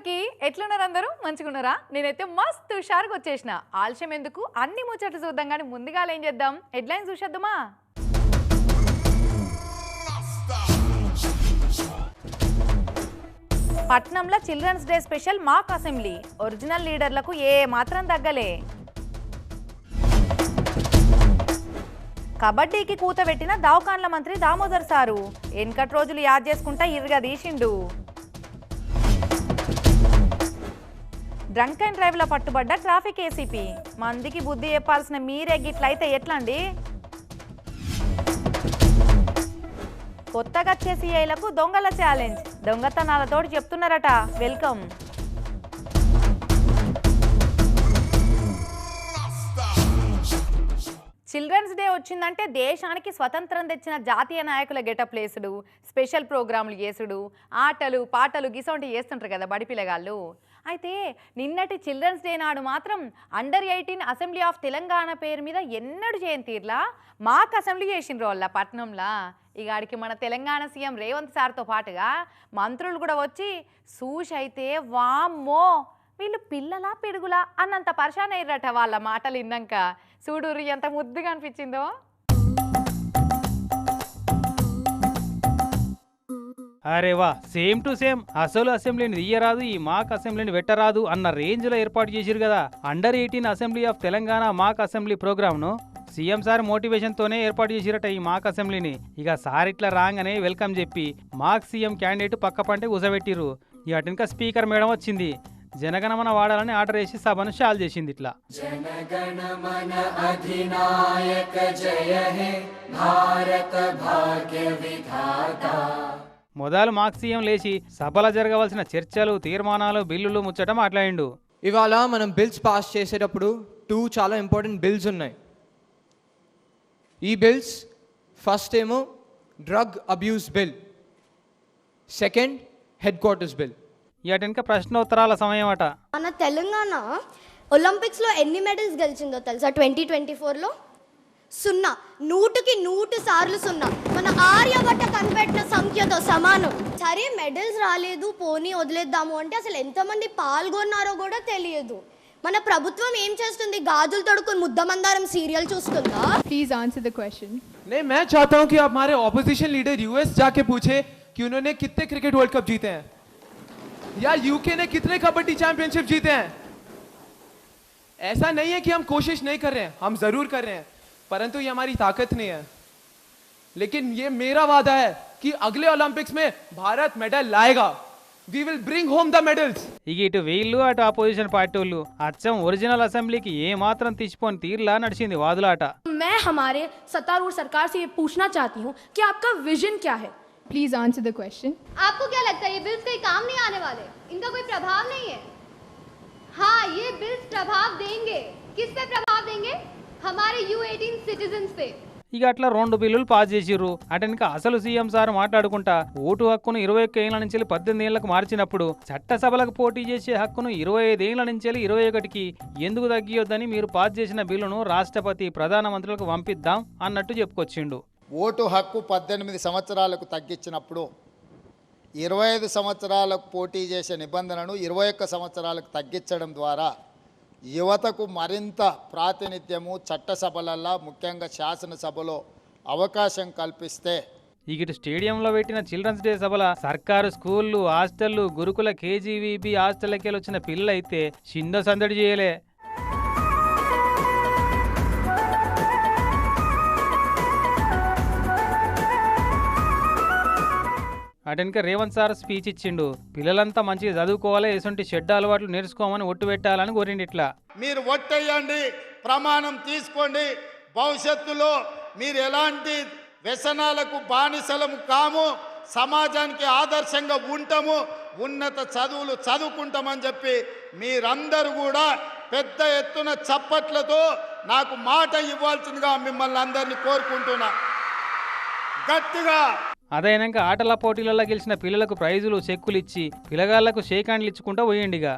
అందరికీ ఎట్లున్నారు అందరూ? మంచిగున్నారా? నేనైతే మస్తు హుషారుగా వచ్చేసిన. ఆలస్యం ఎందుకు? అన్ని ముచ్చట్లు చూద్దాం కానీ ముందుగా ఏం చేద్దాం? హెడ్లైన్స్ చూసేద్దామా? పట్నంలో children's day special mock assembly. Original లీడర్లకు ఏ మాత్రం తగ్గలే. కబడ్డీకి కూతబెట్టిన దావకాన్ల మంత్రి దామోదర్ సారు. వెనకటి రోజులు యాద్ చేసుకుంటా ఇరుగా తీసిండు. డ్రంక్ అండ్ డ్రైవ్లో పట్టుబడ్డ ట్రాఫిక్ ఏసీపీ మందికి బుద్ధి చెప్పాల్సిన మీరే గిట్లయితే ఎట్లండి? కొత్తగా వచ్చే సీఐలకు దొంగల ఛాలెంజ్ దొంగతనాలతోటి చెప్తున్నారట. వెల్కమ్ చిల్డ్రన్స్ డే వచ్చిందంటే దేశానికి స్వతంత్రం తెచ్చిన జాతీయ నాయకుల గెటప్ లేసుడు స్పెషల్ ప్రోగ్రాంలు చేసుడు ఆటలు పాటలు గిసొంటి చేస్తుంటారు కదా బడి పిల్లగాళ్ళు. అయితే నిన్నటి చిల్డ్రన్స్ డే నాడు మాత్రం under eighteen assembly of Telangana పేరు మీద ఎన్నడు చేయని తీర్లా? మాకు అసెంబ్లీ చేసిండ్రు వాళ్ళ పట్నంలా? ఇగాడికి మన తెలంగాణ సీఎం రేవంత్ సార్తో పాటుగా మంత్రులు కూడా వచ్చి సూష్ అయితే వామ్మో! వీళ్ళు పిల్లలా పిడుగులా అన్నంత పరిశాన్ అయ్యారట వాళ్ళ మాటలు విన్నాక. చూడుర్రి ఎంత ముద్దుగా అనిపించిందో. అరే వా సేమ్ టు సేమ్ అసలు అసెంబ్లీని తీయరాదు ఈ మాక్ అసెంబ్లీని పెట్టరాదు అన్న రేంజ్లో ఏర్పాటు చేసిరు కదా. Under eighteen assembly of Telangana mock assembly ప్రోగ్రామ్ను సీఎం సార్ మోటివేషన్ తోనే ఏర్పాటు చేసిరట ఈ మాక్ అసెంబ్లీని. ఇక సార్ ఇట్లా రాగానే వెల్కమ్ చెప్పి మాక్ సీఎం క్యాండిడేట్ పక్క పంటే కూసబెట్టిరు ఇక స్పీకర్ మేడం వచ్చింది. జనగణమన వాడాలని ఆర్డర్ వేసి సభను షాల్ చేసింది ఇట్లా. మొదలు మాక్ సీఎం లేచి సభలో జరగవలసిన చర్చలు తీర్మానాలు బిల్లులు ముచ్చట మాట్లాడిండు. ఇవాళ మనం బిల్స్ పాస్ చేసేటప్పుడు టూ చాలా ఇంపార్టెంట్ బిల్స్ ఉన్నాయి. ఈ బిల్స్ ఫస్ట్ ఏమో drug abuse bill. Second headquarters bill. ఇక అటెనక ప్రశ్నోత్తరాల సమయం అట మన తెలంగాణ ఒలింపిక్స్లో ఎన్ని మెడల్స్ గెలిచిందో తెలుసా ట్వంటీ ట్వంటీ ఫోర్లో సున్నా నూటికి నూటు సార్లు సున్నా మన ఆర్యభట్ట కనిపెట్టిన సంఖ్యతో సమానం సరే మెడల్స్ రాలేదు పోనీ వదిలేద్దాము అంటే అసలు ఎంతమంది పాల్గొన్నారో కూడా తెలియదు మన ప్రభుత్వం ఏం చేస్తుంది గాజులు తొడుక్కుని ముద్దమందారం serial చూస్తుందా Please answer the question. नहीं मैं चाहता हूं कि आप हमारे ऑपोजिशन लीडर यूएस जाके पूछे कि उन्होंने कितने क्रिकेट वर्ल्ड कप जीते हैं या यूके ने कितने कबड्डी चैंपियनशिप जीते हैं ऐसा नहीं है कि हम कोशिश नहीं कर रहे हैं हम जरूर कर रहे हैं परंतु ये हमारी ताकत नहीं है लेकिन ये मेरा वादा है कि अगले ओलंपिक्स में भारत मेडल लाएगा we will bring home the medals ఇక ఇటు వీళ్ళు అటు అపోజిషన్ పార్టీ వాళ్ళు అచ్చం ఒరిజినల్ అసెంబ్లీకి ఏ మాత్రం తీసిపోని తీర్లా నడిచింది వాదులాట मैं हमारे सत्तारूढ़ सरकार से ये पूछना चाहती हूँ कि आपका विजन क्या है Please answer the question. आपको क्या लगता है ये बिल्स कहीं काम नहीं आने वाले इनका कोई प्रभाव नहीं है हाँ ये बिल्स प्रभाव देंगे किस पे प्रभाव देंगे हमारे यू एटीन सिटीजन पे ఇక అట్లా రెండు బిల్లులు పాస్ చేసిర్రు అటెనక అసలు సీఎం సార్ మాట్లాడుకుంటా ఓటు హక్కును ఇరవై ఒక్క ఏళ్ల నుంచి పద్దెనిమిది ఏళ్లకు మార్చినప్పుడు చట్టసభలకు పోటీ చేసే హక్కును ఇరవై ఐదు ఏళ్ల నుంచి ఇరవై ఒకటికి ఎందుకు తగ్గియొద్దని మీరు పాస్ చేసిన బిల్లును రాష్ట్రపతి ప్రధానమంత్రులకు పంపిద్దాం అన్నట్టు చెప్పుకొచ్చిండు ఓటు హక్కు పద్దెనిమిది సంవత్సరాలకు తగ్గించినప్పుడు ఇరవై ఐదు సంవత్సరాలకు పోటీ చేసే నిబంధనను ఇరవై ఒక్క సంవత్సరాలకు తగ్గించడం ద్వారా యువతకు మరింత ప్రాతినిధ్యము చట్టసభలల్లో ముఖ్యంగా శాసనసభలో అవకాశం కల్పిస్తే ఇటు స్టేడియంలో పెట్టిన చిల్డ్రన్స్ డే సభల సర్కారు స్కూళ్ళు హాస్టళ్ళు గురుకుల కేజీవీబీ హాస్టళ్ళకి వచ్చిన పిల్లలైతే చిన్న సందడి చేయలే. అటెనక రేవంత్ సార్ స్పీచ్ ఇచ్చిండు. పిల్లలంతా మంచిగా చదువుకోవాలి ఎటువంటి చెడ్డ అలవాట్లు నేర్చుకోమని ఒట్టు పెట్టాలని కోరిండి ఇట్లా. మీరు ఒట్టేయండి ప్రమాణం తీసుకోండి. భవిష్యత్తులో మీరు ఎలాంటి వ్యసనాలకు బానిసలము కాము సమాజానికి ఆదర్శంగా ఉంటాము ఉన్నత చదువులు చదువుకుంటామని చెప్పి మీరందరూ కూడా పెద్ద ఎత్తున చప్పట్లతో నాకు మాట ఇవ్వాల్సిందిగా మిమ్మల్ని అందరినీ కోరుకుంటున్నా. గట్టిగా అదైనాక ఆటల పోటీలలో గెలిచిన పిల్లలకు ప్రైజులు చెక్కులు ఇచ్చి పిల్లగాళ్ళకు షేక్ హ్యాండ్లు ఇచ్చుకుంటూ పోయిండిగా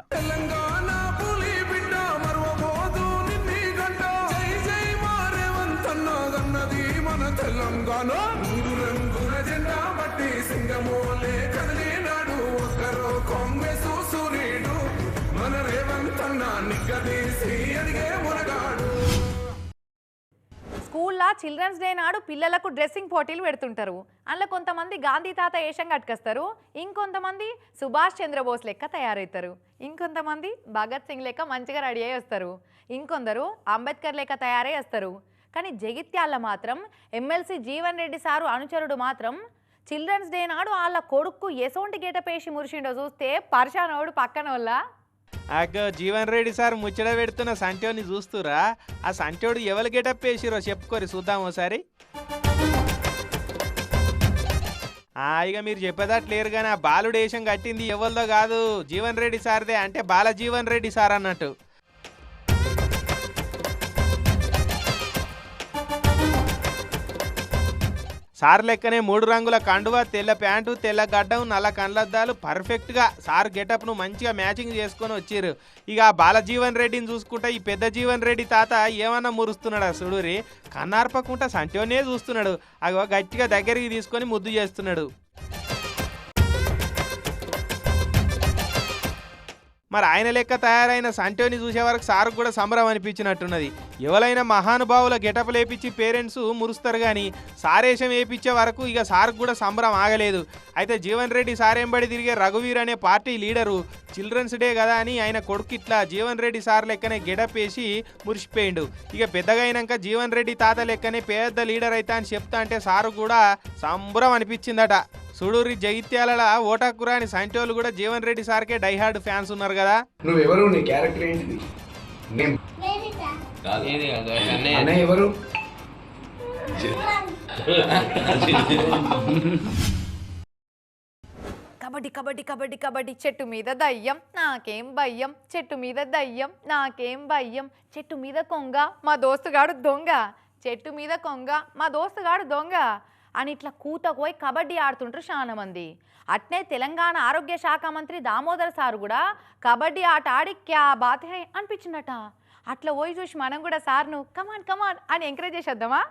నిగ్గదీసి అడిగే మునగాడు. ఊళ్ళో స్కూల్లో చిల్డ్రన్స్ డే నాడు పిల్లలకు డ్రెస్సింగ్ పోటీలు పెడుతుంటారు. అందులో కొంతమంది గాంధీ తాత వేషం కట్టుకొస్తారు. ఇంకొంతమంది సుభాష్ చంద్రబోస్ లెక్క తయారవుతారు. ఇంకొంతమంది భగత్ సింగ్ లెక్క మంచిగా రెడీ అయ్యి వస్తారు. ఇంకొందరు అంబేద్కర్ లెక్క తయారై వస్తారు. కానీ జగిత్యాల మాత్రం ఎమ్మెల్సీ జీవన్ రెడ్డి సారు అనుచరుడు మాత్రం చిల్డ్రన్స్ డే నాడు వాళ్ళ కొడుకు ఎసోంటి గేట వేసి మురిసిండో చూస్తే పర్షానోడు పక్కన వాళ్ళ అగ్గో జీవన్ రెడ్డి సార్ ముచ్చట పెడుతున్న సంటోని చూస్తురా ఆ సంటోడు ఎవరు గెటప్ వేసిరో చెప్పుకోరి చూద్దాం ఒకసారి ఇక మీరు చెప్పేదట్లేరు కానీ ఆ బాలుడు వేషం కట్టింది ఎవరిదో కాదు జీవన్ రెడ్డి సార్దే అంటే బాల జీవన్ రెడ్డి సార్ అన్నట్టు. సార్ లెక్కనే మూడు రంగుల కండువ తెల్ల ప్యాంటు తెల్ల గడ్డం నల్ల కండ్లద్దాలు పర్ఫెక్ట్గా సార్ గెటప్ను మంచిగా మ్యాచింగ్ చేసుకొని వచ్చిర్రు ఇక బాలజీవన్ రెడ్డిని చూసుకుంటే ఈ పెద్ద జీవన్ రెడ్డి తాత ఏమన్నా మురుస్తున్నాడు ఆ సుడూరి కన్నార్పకుంటా సంటోనే చూస్తున్నాడు. అగో గట్టిగా దగ్గరికి తీసుకొని ముద్దు చేస్తున్నాడు. మరి ఆయన లెక్క తయారైన సంటోని చూసే వరకు సార్ కూడా సంబరం అనిపించినట్టున్నది. ఎవరైనా మహానుభావుల గెటప్ లేపించి పేరెంట్స్ మురుస్తారు కానీ సారేషం వేపించే వరకు ఇక సార్ కూడా సంబరం ఆగలేదు. అయితే జీవన్ రెడ్డి సారేంబడి తిరిగే రఘువీర్ అనే పార్టీ లీడరు చిల్డ్రన్స్ డే కదా అని ఆయన కొడుకు ఇట్లా జీవన్ రెడ్డి సార్ లెక్కనే గెటప్ వేసి మురిసిపోయిండు. ఇక పెద్దగా అయినాక జీవన్ రెడ్డి తాత లెక్కనే పెద్ద లీడర్ అయితే అని చెప్తా అంటే సారు కూడా సంబరం అనిపించిందట. సుడూరి జగిత్యాల ఓటాకురా అని సంటోళ్ళు కూడా జీవన్ రెడ్డి సార్కే డైహార్డ్ ఫ్యాన్స్ ఉన్నారు కదా. నువ్వెవరు? నీ క్యారెక్టర్ ఏంటిది? ఎవరు? కబడ్డీ కబడ్డీ కబడ్డీ కబడ్డీ. చెట్టు మీద దయ్యం నాకేం భయ్యం చెట్టు మీద దయ్యం నాకేం భయ్యం చెట్టు మీద కొంగ మా దోస్తుగాడు దొంగ. చెట్టు మీద కొంగ మా దోస్తుగాడు దొంగ. అని ఇట్లా కూతకు పోయి కబడ్డీ ఆడుతుంటారు చాలా మంది. అట్నే తెలంగాణ ఆరోగ్య శాఖ మంత్రి దామోదర్ సార్ కూడా కబడ్డీ ఆట ఆడి క్యా బాత్ హై అనిపించిందట. అట్లా పోయి చూసి మనం కూడా సార్ను కమాన్ కమాన్ అని ఎంకరేజ్ చేసేద్దామా?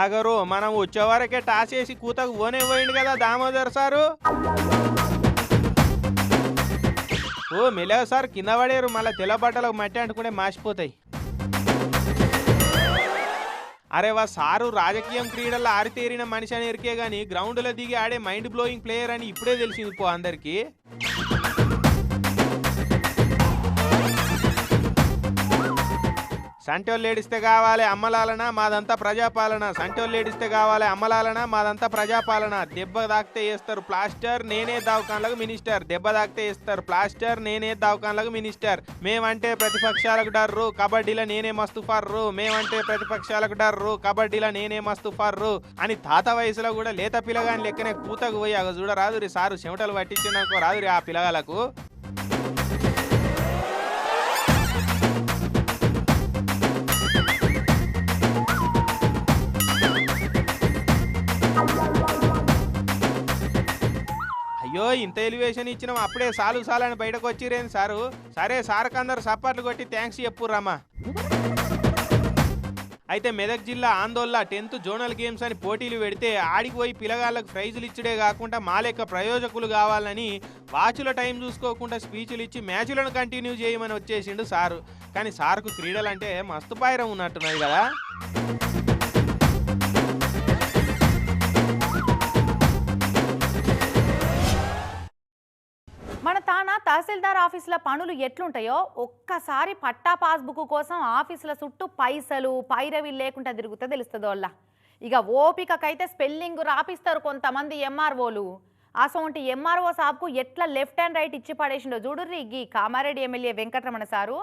ఆగరు మనం వచ్చేవరకే టాస్ వేసి కూతకు పోనే పోయింది కదా దామోదర్ సారు. ఓ మెలవ సార్ కింద పడేరు మళ్ళీ తెల్ల బట్టలకు మట్టి అంటుకుంటే మాసిపోతాయి. అరే వా సారు రాజకీయం క్రీడల్లో ఆరితేరిన మనిషి అని ఎరికే గానీ గ్రౌండ్లో దిగి ఆడే మైండ్ బ్లోయింగ్ ప్లేయర్ అని ఇప్పుడే తెలిసింది పో అందరికీ. సంటోళ్ళు ఏడిస్తే కావాలి అమ్మలాలన? మాదంతా ప్రజాపాలన. సంటోళ్ళు ఏడిస్తే కావాలి అమ్మలాలన? మాదంతా ప్రజాపాలన. దెబ్బ తాకితే వేస్తారు ప్లాస్టర్ నేనే దావకాన్లకు మినిస్టర్. దెబ్బ తాకితే వేస్తారు ప్లాస్టర్ నేనే దావకాన్లకు మినిస్టర్. మేమంటే ప్రతిపక్షాలకు డర్రు కబడ్డీలో నేనే మస్తు ఫర్రు. మేమంటే ప్రతిపక్షాలకు డర్రు కబడ్డీలో నేనే మస్తు ఫర్రు అని తాత వయసులో కూడా లేత పిల్లగాని లెక్కనే కూతకు పోయి అగ చూడరాదు సారు చెమటలు పట్టించినాకో రాదురి ఆ పిల్లగాలకు ఇంత ఎలివేషన్ ఇచ్చినాం అప్పుడే సాలు సాలని బయటకు వచ్చిరేంది సారు? సరే సార్కి అందరు సప్పట్లు కొట్టి థ్యాంక్స్ చెప్పుర్రమ్మా అయితే మెదక్ జిల్లా ఆందోళన టెన్త్ జోనల్ గేమ్స్ అని పోటీలు పెడితే ఆడికి పోయి పిల్లగాళ్ళకు ప్రైజులు ఇచ్చుడే కాకుండా మా లెక్క ప్రయోజకులు కావాలని వాచుల టైం చూసుకోకుండా స్పీచ్లు ఇచ్చి మ్యాచ్లను కంటిన్యూ చేయమని వచ్చేసిండు సారు. కానీ సార్కు క్రీడలంటే మస్తు పాయరం ఉన్నట్టున్నది కదా. తహసీల్దార్ ఆఫీసుల పనులు ఎట్లుంటాయో ఒక్కసారి పట్టా పాస్బుక్ కోసం ఆఫీసుల చుట్టూ పైసలు పైరవి లేకుండా తిరుగుతా తెలుస్తుంది వాళ్ళ. ఇక ఓపికకైతే స్పెల్లింగ్ రాపిస్తారు కొంతమంది ఎంఆర్ఓలు అసోంటి ఎంఆర్ఓ సాబ్కు ఎట్లా లెఫ్ట్ అండ్ రైట్ ఇచ్చి పడేసిండో చూడుర్రి గీ Kamareddy MLA Venkataramana sir.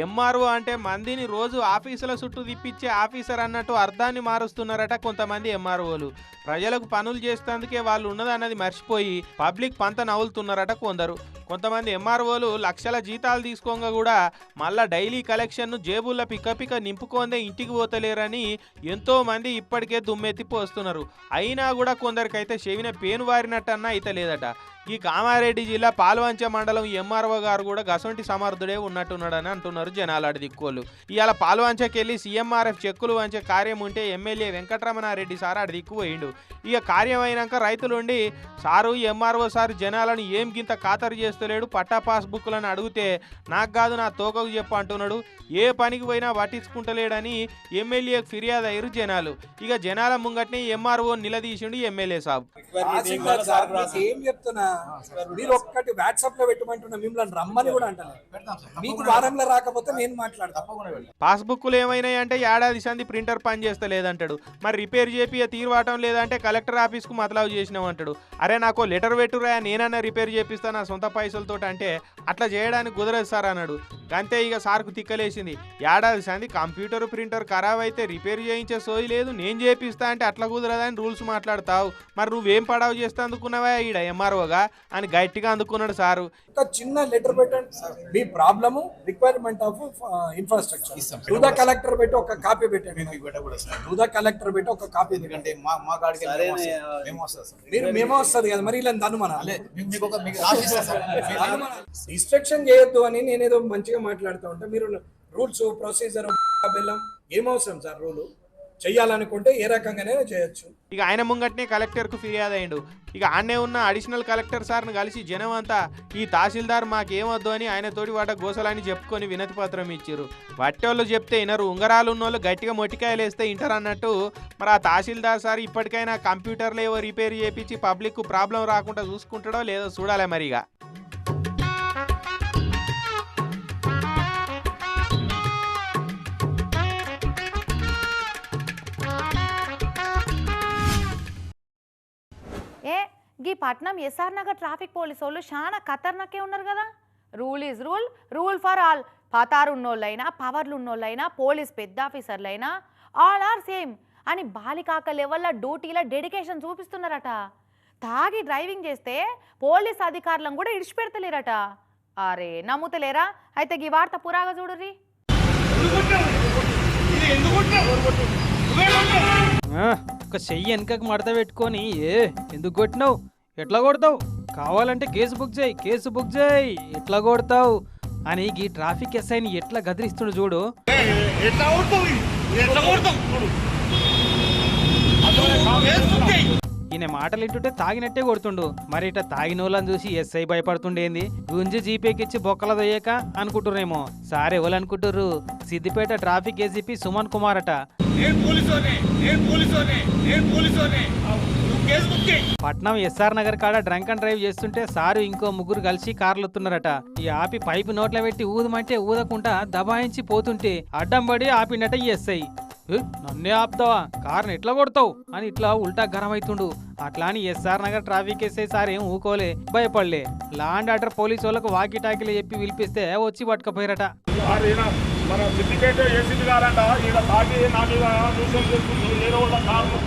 MRO అంటే మందిని రోజు ఆఫీసుల చుట్టూ తిప్పించే ఆఫీసర్ అన్నట్టు అర్థాన్ని మారుస్తున్నారట కొంతమంది ఎంఆర్ఓలు. ప్రజలకు పనులు చేసేందుకే వాళ్ళు ఉన్నదన్నది మర్చిపోయి పబ్లిక్ పంత నవ్వులుతున్నారట కొందరు. కొంతమంది ఎంఆర్ఓలు లక్షల జీతాలు తీసుకోగా కూడా మళ్ళా డైలీ కలెక్షన్ను జేబుల్లో పిక్క పిక్క నింపుకోందే ఇంటికి పోతలేరని ఎంతోమంది ఇప్పటికే దుమ్మెత్తి పోస్తున్నారు. అయినా కూడా కొందరికైతే చెవిన పేను వారినట్టన్నా అయితే లేదట ఈ కామారెడ్డి జిల్లా పాల్వంచ మండలం ఎంఆర్ఓ గారు కూడా గసొంటి సమర్థుడే ఉన్నట్టున్నాడని అంటున్నారు జనాలాడి దిక్కోళ్ళు ఇవాళ పాల్వంచకెళ్ళి సీఎంఆర్ఎఫ్ చెక్కులు వంచే కార్యం ఉంటే ఎమ్మెల్యే వెంకటరమణారెడ్డి సార్ ఆడి దిక్కు పోయిండు ఇక కార్యం అయినాక రైతులుండి సారు ఎంఆర్ఓ సార్ జనాలను ఏం గింత ఖాతరు చేస్తలేడు? పట్టా పాస్బుక్లను అడిగితే నాకు కాదు నా తోకకు చెప్పు అంటున్నాడు. ఏ పనికి పోయినా పట్టించుకుంటలేడని ఎమ్మెల్యేకు ఫిర్యాదు అయ్యారు జనాలు. ఇక జనాల ముంగట్నే ఎంఆర్ఓ నిలదీసిండు ఎమ్మెల్యే సాబ్. సార్ ఏం చెప్తున్నా? మీరు ఒక్కటి వాట్సాప్లో పెట్టమంటున్నా మిమ్మల్ని రమ్మని కూడా అంటలేదు. మీకు వారంలో రాకపోతే నేను మాట్లాడతాను. పాస్బుక్లు ఏమైనాయి అంటే ఏడాది సంది ప్రింటర్ పని చేస్తలేదంటాడు. మరి రిపేర్ చేపి తీరువాటం లేదంటే కలెక్టర్ ఆఫీస్కు మతలావు చేసినావు అంటాడు అరే నాకు లెటర్ పెట్టురా నేనన్నా రిపేర్ చేపిస్తా నా సొంత పైసలతో అంటే అట్లా చేయడానికి కుదరదు సార్ అన్నాడు. అంతే ఇక సార్కు తిక్కలేసింది. ఏడాది సంది కంప్యూటర్ ప్రింటర్ ఖరాబ్ అయితే రిపేర్ చేయించే సోయి లేదు నేను చేపిస్తా అంటే అట్లా కుదరదని రూల్స్ మాట్లాడతావు. మరి నువ్వేం పడావు చేస్తే అందుకున్నావా ఈడ ఎంఆర్ఓగా అని గట్టిగా అందుకున్నాడు సారు. ఒక చిన్న లెటర్ పెట్టండి. మీ problem requirement of infrastructure to the collector పెట్టి ఒక కాపీ పెట్టండి. టు ద కలెక్టర్ పెట్టి ఒక కాపీ ఎందుకంటే మా మా కాడికి మీరు మేమో వస్తుంది కదా మరి ఇలా దనుమన రిస్ట్రిక్షన్ చేయొద్దు అని నేనేదో మంచిగా మాట్లాడుతూ ఉంటా. మీరు రూల్స్ ప్రొసీజర్ బెల్లం ఏమవసరం సార్ రూలు? చేయాలనుకుంటే ఏ రకంగానైనా చేయొచ్చు. ఇక ఆయన ముంగట్నే కలెక్టర్కు ఫిర్యాదు అయ్యిండు. ఇక ఆడనే ఉన్న అడిషనల్ కలెక్టర్ సార్ని కలిసి జనం అంతా ఈ తహసీల్దార్ మాకేమొద్దు అని ఆయన తోటి వాట గోసలని చెప్పుకొని వినతి పత్రం ఇచ్చారు వట్టోళ్ళు చెప్తే వినరు ఉంగరాలు ఉన్నోళ్ళు గట్టిగా మొట్టికాయలు వేస్తే ఇంటర్ అన్నట్టు. మరి ఆ తహసీల్దార్ సార్ ఇప్పటికైనా కంప్యూటర్లు ఏవో రిపేర్ చేపించి పబ్లిక్ ప్రాబ్లం రాకుండా చూసుకుంటాడో లేదో చూడాలి మరిగా. గీ పట్నం ఎస్ఆర్ నగర్ ట్రాఫిక్ పోలీస్ వాళ్ళు చాలా ఖతర్నాకే ఉన్నారు కదా. Rule is rule rule for all. పతారున్నోళ్ళైనా పవర్లు ఉన్నోళ్ళైనా పోలీస్ పెద్ద ఆఫీసర్లైనా ఆల్ ఆర్ సేమ్ అని బాలికాక లెవెల్లో డ్యూటీలో డెడికేషన్ చూపిస్తున్నారట. తాగి డ్రైవింగ్ చేస్తే పోలీస్ అధికారులను కూడా ఇడిచిపెడతలేరట. అరే నమ్ముతలేరా? అయితే గీ వార్త పురాగా చూడుర్రి. ఒక చెయ్యి వెనకకు మడత పెట్టుకొని ఏ ఎందుకు కొట్టినావు? ఎట్లా కొడతావు? కావాలంటే కేసు బుక్ చేయి కేసు బుక్ చేయి. ఎట్లా కొడతావు? అని ఈ ట్రాఫిక్ ఎస్ఐని ఎట్లా గదిరిస్తుండు చూడు. ఈయన మాటలు ఇంటుంటే తాగినట్టే కొడుతుండు. మరి ఇట్లా తాగిన వాళ్ళని చూసి ఎస్ఐ భయపడుతుండేంది గుంజి జీపేకిచ్చి బొక్కల దయ్యాక అనుకుంటుర్రేమో. సార్ ఎవరు అనుకుంటుర్రు? సిద్దిపేట ట్రాఫిక్ ఏసీపీ సుమన్ కుమార్ అట పట్నం ఎస్ఆర్ నగర్ కాడ డ్రంక్ అండ్ డ్రైవ్ చేస్తుంటే సారు ఇంకో ముగ్గురు కలిసి కార్లుతున్నారట ఈ ఆపి పైపు నోట్ల పెట్టి ఊదమంటే ఊదకుండా దబాయించి పోతుంటే అడ్డం పడి ఆపినట ఎస్ఐ. నన్నే ఆపుతావా? కార్ని ఎట్లా కొడతావు? అని ఇట్లా ఉల్టా గరం అవుతుండు అట్లా అని SR Nagar traffic SI sir ఏం ఊకోలే భయపడలే. లాండ్ ఆర్డర్ పోలీసు వాళ్ళకు వాకి టాకీలు చెప్పి పిలిపిస్తే వచ్చి పట్టుకపోయారట. మన సిద్దిపేట గారంట తాగి నా మీద దూషణ చేస్తుంది కారు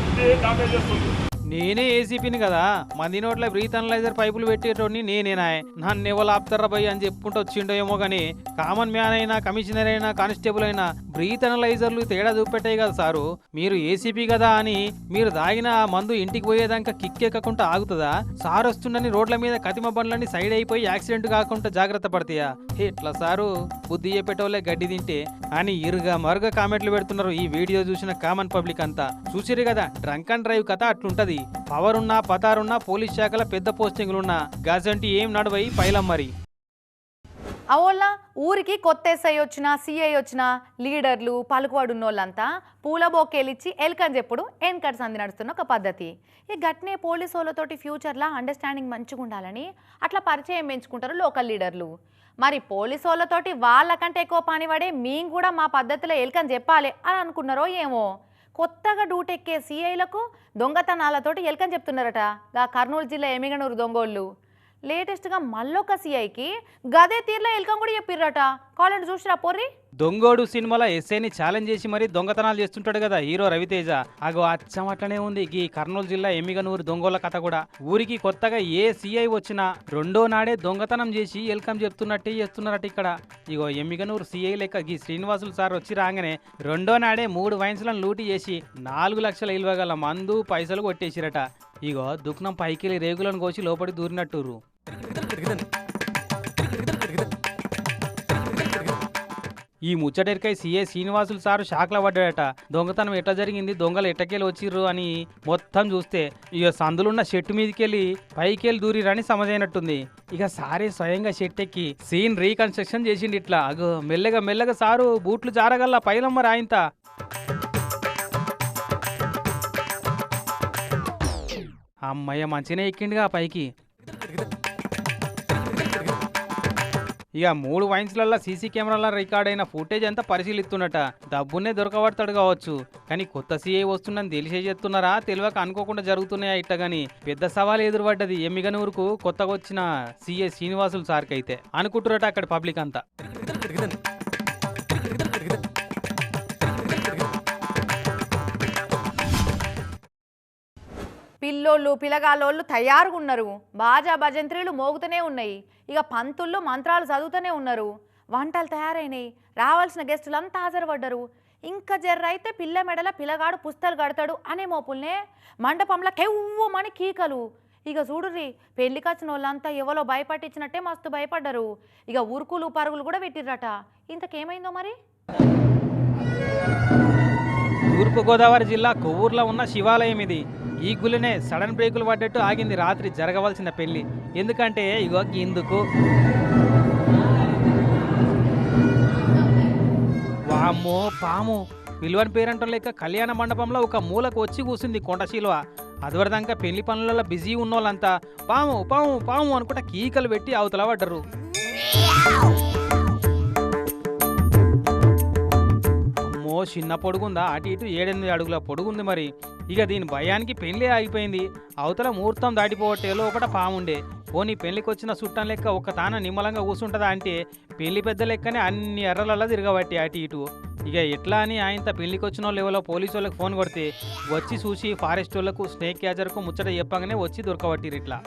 డామేజ్ చేస్తుంది. నేనే ఏసీపీని కదా. మంది నోట్ల బ్రీత్ అనలైజర్ పైపులు పెట్టేటోడిని నేనేనా నన్ను ఎవరు ఆపుతారా భయ్ అని చెప్పుకుంటూ వచ్చిండో ఏమో కానీ కామన్ మ్యాన్ అయినా కమిషనర్ అయినా కానిస్టేబుల్ అయినా బ్రీత్ అనలైజర్లు తేడా చూపెట్టాయి కదా సారు. మీరు ఏసీపీ కదా అని మీరు దాగిన ఆ మందు ఇంటికి పోయేదాకా కిక్కెక్కకుండా ఆగుతుందా? సార్ వస్తుండని రోడ్ల మీద కతిమ బండ్లన్నీ సైడ్ అయిపోయి యాక్సిడెంట్ కాకుండా జాగ్రత్త పడతాయా? ఎట్లా సారు? బుద్ధి చెప్పేటోళ్ళే గడ్డి తింటే. అని ఇరుగా మరుగా కామెంట్లు పెడుతున్నారు ఈ వీడియో చూసిన కామన్ పబ్లిక్ అంతా. చూసిరు కదా డ్రంక్ అండ్ డ్రైవ్ కథ అట్లుంటది. పవర్ ఉన్నా పతారున్నా పోలీస్ శాఖల పెద్ద పోస్టింగ్లున్నా గజంటి ఏం నడవై పైలం మరి. అవోళ్ళ ఊరికి కొత్త ఎస్ఐ వచ్చిన సిఐ వచ్చిన లీడర్లు పలుకువాడు ఉన్నోళ్ళంతా పూల బొకేలిచ్చి ఎల్కని చెప్పుడు ఎన్కట్ అంది నడుస్తున్న ఒక పద్ధతి. ఈ గట్నే పోలీసు వాళ్ళతోటి ఫ్యూచర్లో అండర్స్టాండింగ్ మంచిగా ఉండాలని అట్లా పరిచయం పెంచుకుంటారు లోకల్ లీడర్లు. మరి పోలీసు వాళ్ళతోటి వాళ్ళకంటే ఎక్కువ పని పడే మేము కూడా మా పద్ధతిలో ఎల్కని చెప్పాలి అని అనుకున్నారో ఏమో. కొత్తగా డూటెక్కే సీఐలకు దొంగతనాలతోటి ఎల్కని చెప్తున్నారట. గా కర్నూలు జిల్లా ఎమిగనూరు దొంగోళ్ళు. లేటెస్ట్గా మళ్ళొక సీఐకి గదే తీర్లో ఎల్కం కూడా చెప్పిర్రట. కాలేండి చూసిరా పోర్రి. దొంగోడు సినిమాలో ఎస్ఐని ఛాలెంజ్ చేసి మరీ దొంగతనాలు చేస్తుంటాడు కదా హీరో రవితేజ. అగో అచ్చం అట్లనే ఉంది ఈ కర్నూలు జిల్లా ఎమ్మిగనూరు దొంగోళ్ళ కథ కూడా. ఊరికి కొత్తగా ఏ సీఐ వచ్చినా రెండో నాడే దొంగతనం చేసి ఎల్కం చెప్తున్నట్టే చేస్తున్నారట ఇక్కడ. ఇగో ఎమ్మిగనూరు సీఐ లెక్క ఈ శ్రీనివాసులు సార్ వచ్చి రాగానే రెండో నాడే మూడు వైన్స్లను లూటీ చేసి నాలుగు లక్షల ఇలువ గల మందు పైసలు కొట్టేసిరట. ఇగో దుఃఖం పైకెళ్ళి రేగులను కోసి లోపలికి దూరినట్టురు. ఈ ముచ్చటెరికై సీఏ శ్రీనివాసులు సారు షాక్ల పడ్డాడట. దొంగతనం ఎట్లా జరిగింది? దొంగలు ఎట్టకెళ్ళి వచ్చిర్రు అని మొత్తం చూస్తే ఇక సందులున్న షెట్టు మీదకెళ్ళి పైకెళ్ళి దూరిరని సమజైనట్టుంది. ఇక సారే స్వయంగా షెట్టెక్కి సీన్ రీకన్స్ట్రక్షన్ చేసిండు ఇట్లా. అగో మెల్లగా మెల్లగా సారు బూట్లు జారగల్లా పైలమ్మ రాయింత. అమ్మయ్య మంచినే ఎక్కిండుగా పైకి. ఇక మూడు వైన్స్లల్లో సీసీ కెమెరాల రికార్డ్ అయిన ఫుటేజ్ అంతా పరిశీలిస్తున్నట. డబ్బునే దొరకబడతాడు కావచ్చు. కానీ కొత్త సీఐ వస్తుందని తెలిసే చేస్తున్నారా? తెలియక అనుకోకుండా జరుగుతున్నాయా ఇట్ట గాని? పెద్ద సవాల్ ఎదురుపడ్డది ఎమ్మిగనూరుకు కొత్తగా వచ్చిన సీఏ శ్రీనివాసులు సార్కి అయితే అనుకుంటున్నట అక్కడ పబ్లిక్ అంతా. పిల్లోళ్ళు పిలగాళ్ళోళ్ళు తయారుగా ఉన్నారు. బాజా భజంత్రీలు మోగుతూనే ఉన్నాయి. ఇక పంతుళ్ళు మంత్రాలు చదువుతూనే ఉన్నారు. వంటలు తయారైనాయి. రావాల్సిన గెస్టులంతా హాజరుపడ్డారు. ఇంకా జర్రైతే అయితే పిల్ల మెడల పిల్లగాడు పుస్తలు కడతాడు అనే మోపుల్నే మండపంలో కెవ్వమని కీకలు. ఇక చూడుర్రి పెళ్ళికి వచ్చిన వాళ్ళంతా ఎవరో భయపట్టించినట్టే మస్తు భయపడ్డరు. ఇక ఉరుకులు పరుగులు కూడా పెట్టిర్రట. ఇంతకేమైందో మరి? తూర్పుగోదావరి జిల్లా కొవ్వూరులో ఉన్న శివాలయం ఇది. ఈ గుళ్ళనే సడన్ బ్రేకులు పడ్డట్టు ఆగింది రాత్రి జరగవలసిన పెళ్ళి. ఎందుకంటే ఇగో ఇందుకు. వామ్మో పాము. పిలువని పేరంటం లేక కళ్యాణ మండపంలో ఒక మూలకు వచ్చి కూసింది కొండశీలువ అదివరదాకా పెళ్ళి పనులలో బిజీ ఉన్నోళ్ళంతా పాము పాము పాము అనుకుంటా కీకలు పెట్టి అవతల పడ్డరు. చిన్న పొడుగుందా? అటు ఇటు ఏడెనిమిది అడుగుల పొడుగుంది మరి. ఇక దీని భయానికి పెళ్ళి ఆగిపోయింది. అవతల ముహూర్తం దాటిపోవట్టే లోపల పాముండే. పోనీ పెళ్ళికి వచ్చిన చుట్టం లెక్క ఒక తాన నిమ్మలంగా కూర్చుంటుందా అంటే పెళ్ళి పెద్ద లెక్కనే అన్ని ఎర్రలల్లా తిరగబట్టి అటు ఇటు. ఇక ఎట్లా అని ఆయనతో పెళ్ళికి వచ్చిన వాళ్ళు ఎవరో పోలీసు వాళ్ళకి ఫోన్ కొడితే వచ్చి చూసి ఫారెస్ట్ వాళ్ళకు స్నేక్ క్యాచర్కు ముచ్చట చెప్పగానే వచ్చి దొరకబట్టిరు ఇట్లా.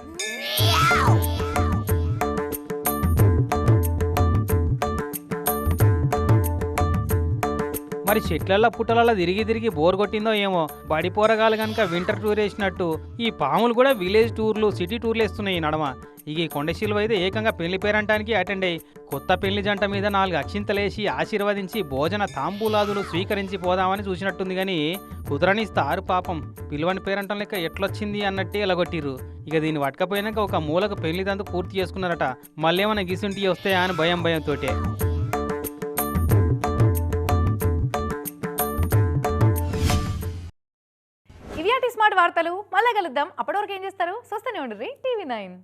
మరి చెట్లల్లో పుట్టలలో తిరిగి తిరిగి బోర్ కొట్టిందో ఏమో. బడి పోరగాలు కనుక వింటర్ టూర్ వేసినట్టు ఈ పాములు కూడా విలేజ్ టూర్లు సిటీ టూర్లు వేస్తున్నాయి ఈ నడమ. ఇక ఈ కొండశీలు అయితే ఏకంగా పెళ్ళి పేరంటానికి అటెండ్ అయ్యి కొత్త పెళ్ళి జంట మీద నాలుగు అక్షింతలేసి ఆశీర్వదించి భోజన తాంబూలాదులు స్వీకరించి పోదామని చూసినట్టుంది కానీ కుదరనిస్తారు పాపం. పిలువని పేరంటం లెక్క ఎట్లొచ్చింది అన్నట్టే ఎలగొట్టిరు ఇక దీన్ని పట్టకపోయినాక ఒక మూలకు పెళ్ళి తంతు పూర్తి చేసుకున్నారట. మళ్ళీ ఏమైనా గిసుంటి వస్తాయా అని భయం భయంతోటే. వార్తలు మళ్ళీ కలుద్దాం. అప్పటివరకు ఏం చేస్తారు? స్వస్థనే ఉండరు టీవీ నైన్.